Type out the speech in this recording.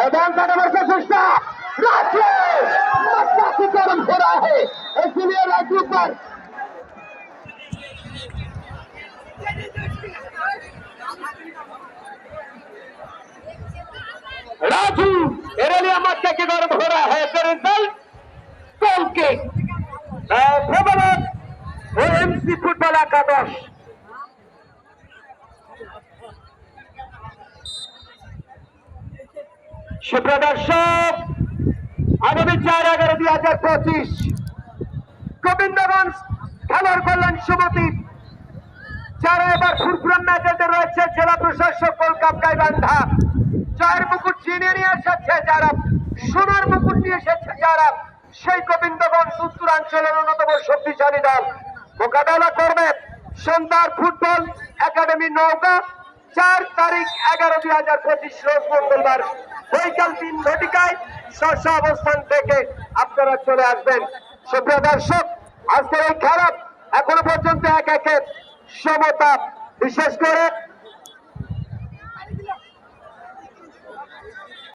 এবং मैडम से शिक्षा राष्ट्रीय मतदातीकरण हो रहा है इसलिए राज्य पर राजू एरेलिया मध्य के गर्व हो रहा है इसका रिजल्ट कल के प्रबलक एमसी फुटबॉल अकादश সুপ্রদর্শক আগামী চার এগারো দুই হাজার পঁচিশ গোবিন্দগঞ্জ খেলার কল্যাণ সমিতি যারা এবার ফুরফুরান ম্যাচেতে রয়েছে, জেলা প্রশাসক কলকাপ গাইবান্ধা জয়ের মুকুট চিনিয়ে নিয়ে এসেছে যারা, সোনার মুকুট নিয়ে এসেছে যারা, সেই গোবিন্দগঞ্জ উত্তরাঞ্চলের অন্যতম শক্তিশালী দল। মোকাবেলা করবে সন্ধ্যার ফুটবল একাডেমি নৌকা চার তারিখ এগারো দুই হাজার পঁচিশ রোজ মঙ্গলবার বৈকাল তিন ঘটিকায় শস্য অবস্থান থেকে আপনারা চলে আসবেন। সুপ্রিয় দর্শক, আজকের এই খারাপ এখনও পর্যন্ত এক একের সমতা, বিশেষ করে